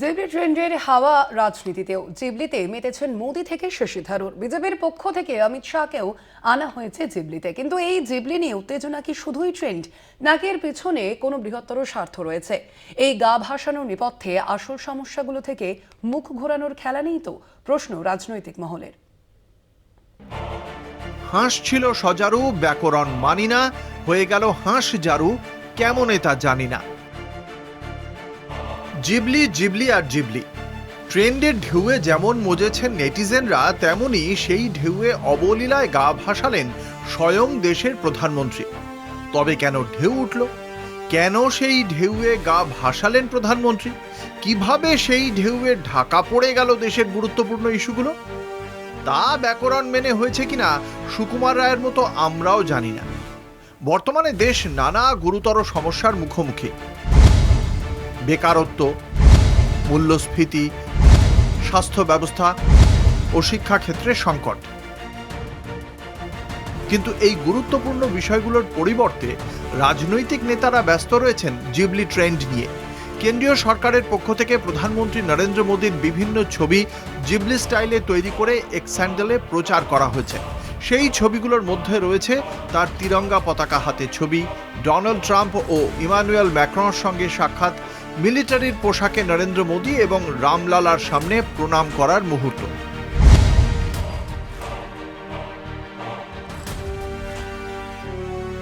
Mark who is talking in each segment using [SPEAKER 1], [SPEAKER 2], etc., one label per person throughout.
[SPEAKER 1] Ghibli ট্রেন্ডের হাওয়া রাজনীতিতেও জিবলিতে মেতেছেন মোদি থেকে শশী থারুর। বিজেপির পক্ষ থেকে অমিত শাহকেও আনা হয়েছে জিবলিতে। কিন্তু এই জিবলি নিয়ে উত্তেজনা কি শুধুই ট্রেন্ড, নাকি এর পিছনে কোনো বৃহত্তর স্বার্থ রয়েছে? এই গা ভাসানোর নেপথ্যে আসল সমস্যাগুলো থেকে মুখ ঘোরানোর খেলা নেই তো প্রশ্ন রাজনৈতিক মহলের।
[SPEAKER 2] হাঁস ছিল সজারু, ব্যাকরণ মানি না হয়ে গেল হাঁস জারু, কেমনে তা জানি না। জিবলি জিবলি আর জিবলি। ট্রেন্ডের ঢেউয়ে যেমন মজেছেন নেটিজেনরা, তেমনি সেই ঢেউয়ে অবলীলায় গা ভাসালেন স্বয়ং দেশের প্রধানমন্ত্রী। তবে কেন ঢেউ উঠল? কেন সেই ঢেউয়ে গা ভাসালেন প্রধানমন্ত্রী? কীভাবে সেই ঢেউয়ে ঢাকা পড়ে গেল দেশের গুরুত্বপূর্ণ ইস্যুগুলো? তা ব্যাকরণ মেনে হয়েছে কিনা সুকুমার রায়ের মতো আমরাও জানি না। বর্তমানে দেশ নানা গুরুতর সমস্যার মুখোমুখি। বেকারত্ব, মূল্যস্ফীতি স্বাস্থ্য ব্যবস্থা ও শিক্ষাক্ষেত্রে সংকট। কিন্তু এই গুরুত্বপূর্ণ বিষয়গুলোর পরিবর্তে রাজনৈতিক নেতারা ব্যস্ত রয়েছেন জিবলি ট্রেন্ড নিয়ে। কেন্দ্রীয় সরকারের পক্ষ থেকে প্রধানমন্ত্রী নরেন্দ্র মোদীর বিভিন্ন ছবি জিবলি স্টাইলে তৈরি করে এক স্যান্ডেলে প্রচার করা হয়েছে। সেই ছবিগুলোর মধ্যে রয়েছে তার তিরঙ্গা পতাকা হাতে ছবি, ডোনাল্ড ট্রাম্প ও ইমানুয়েল ম্যাক্রনের সঙ্গে সাক্ষাৎ মিলিটারির পোশাকে নরেন্দ্র মোদী এবং রামলালার সামনে প্রণাম করার মুহূর্ত।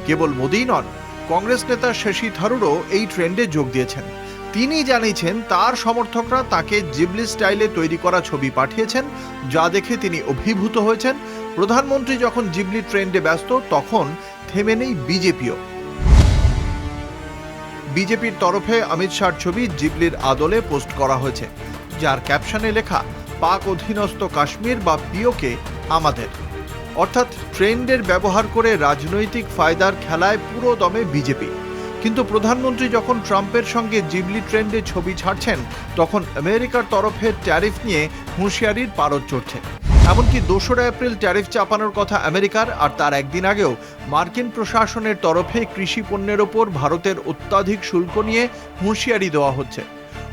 [SPEAKER 2] কেবল মোদিই নন, কংগ্রেস নেতা শশী থারুরও এই ট্রেন্ডে যোগ দিয়েছেন। তিনি জানিয়েছেন, তার সমর্থকরা তাকে জিবলি স্টাইলে তৈরি করা ছবি পাঠিয়েছেন, যা দেখে তিনি অভিভূত হয়েছেন। প্রধানমন্ত্রী যখন জিবলি ট্রেন্ডে ব্যস্ত, তখন থেমে নেই বিজেপিও। বিজেপির তরফে অমিত শাহর ছবি জিবলির আদলে পোস্ট করা হয়েছে, যার ক্যাপশনে লেখা, পাক অধীনস্থ কাশ্মীর বা পিওকে আমাদের। অর্থাৎ ট্রেন্ডের ব্যবহার করে রাজনৈতিক ফায়দার খেলায় পুরো দমে বিজেপি। কিন্তু প্রধানমন্ত্রী যখন ট্রাম্পের সঙ্গে জিবলি ট্রেন্ডে ছবি ছাড়ছেন, তখন আমেরিকার তরফে ট্যারিফ নিয়ে হুঁশিয়ারির পারদ চড়ছে। এমনকি দোসরা এপ্রিল ট্যারিফ চাপানোর কথা আমেরিকার, আর তার একদিন আগেও মার্কিন প্রশাসনের তরফে কৃষি পণ্যের ওপর ভারতের অত্যাধিক শুল্ক নিয়ে হুঁশিয়ারি দেওয়া হচ্ছে।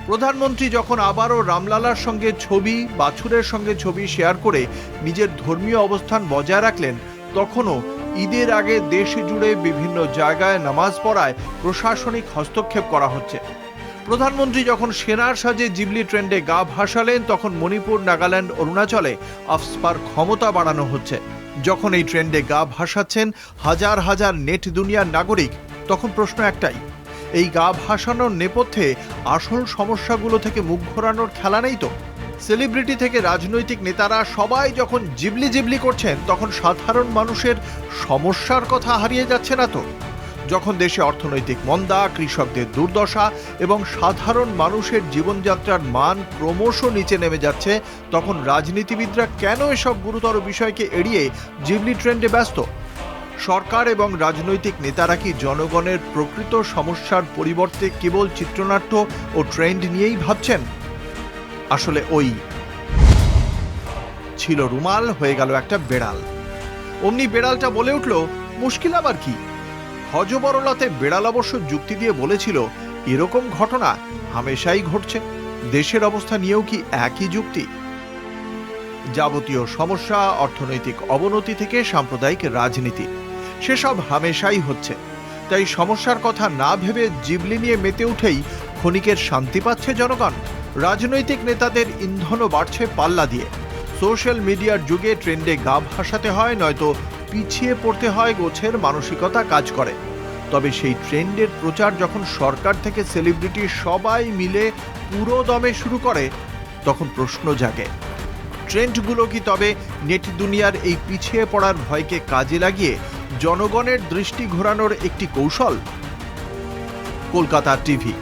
[SPEAKER 2] প্রধানমন্ত্রী যখন আবারও রামলালার সঙ্গে ছবি, বাছুরের সঙ্গে ছবি শেয়ার করে নিজের ধর্মীয় অবস্থান বজায় রাখলেন, তখনও ঈদের আগে দেশ জুড়ে বিভিন্ন জায়গায় নামাজ পড়ায় প্রশাসনিক হস্তক্ষেপ করা হচ্ছে। প্রধানমন্ত্রী যখন সেনার সাজে জিবলি ট্রেন্ডে গা ভাসালেন, তখন মণিপুর, নাগাল্যান্ড, অরুণাচলে আফস্পার ক্ষমতা বাড়ানো হচ্ছে। যখন এই ট্রেন্ডে গা ভাসাচ্ছেন হাজার হাজার নেট দুনিয়ার নাগরিক, তখন প্রশ্ন একটাই, এই গা ভাসানোর নেপথ্যে আসল সমস্যাগুলো থেকে মুখ ঘোরানোর খেলা নেই তো? সেলিব্রিটি থেকে রাজনৈতিক নেতারা সবাই যখন জিবলি জিবলি করছেন, তখন সাধারণ মানুষের সমস্যার কথা হারিয়ে যাচ্ছে না তো? যখন দেশে অর্থনৈতিক মন্দা, কৃষকদের দুর্দশা এবং সাধারণ মানুষের জীবনযাত্রার মান ক্রমশ নিচে নেমে যাচ্ছে, তখন রাজনীতিবিদরা কেন এসব গুরুতর বিষয়কে এড়িয়ে জিবলি ট্রেন্ডে ব্যস্ত? সরকার এবং রাজনৈতিক নেতারা কি জনগণের প্রকৃত সমস্যার পরিবর্তে কেবল চিত্রনাট্য ও ট্রেন্ড নিয়েই ভাবছেন? আসলে ওই ছিল রুমাল, হয়ে গেল একটা বেড়াল। অমনি বেড়ালটা বলে উঠল, মুশকিল আবার কি? হজবরলাতে বেড়াল অবশ্য যুক্তি দিয়ে বলেছিল, এরকম ঘটনা হামেশাই ঘটছে। দেশের অবস্থা নিয়েও কি একই যুক্তি? যাবতীয় সমস্যা, অর্থনৈতিক অবনতি থেকে সাম্প্রদায়িক রাজনীতি, সেসব হামেশাই হচ্ছে। তাই সমস্যার কথা না ভেবে জিবলি নিয়ে মেতে উঠেই ক্ষণিকের শান্তি পাচ্ছে জনগণ। রাজনৈতিক নেতাদের ইন্ধনও বাড়ছে পাল্লা দিয়ে। সোশ্যাল মিডিয়ার যুগে ট্রেন্ডে গা ভাসাতে হয়, নয়তো পিছিয়ে পড়তে হয় গোছের মানসিকতা কাজ করে। তবে সেই ট্রেন্ডের প্রচার যখন সরকার থেকে সেলিব্রিটি সবাই মিলে পুরো দমে শুরু করে, তখন প্রশ্ন জাগে, ট্রেন্ডগুলো কি তবে নেট দুনিয়ার এই পিছিয়ে পড়ার ভয়কে কাজে লাগিয়ে জনগণের দৃষ্টি ঘোরানোর একটি কৌশল? কলকাতা টিভি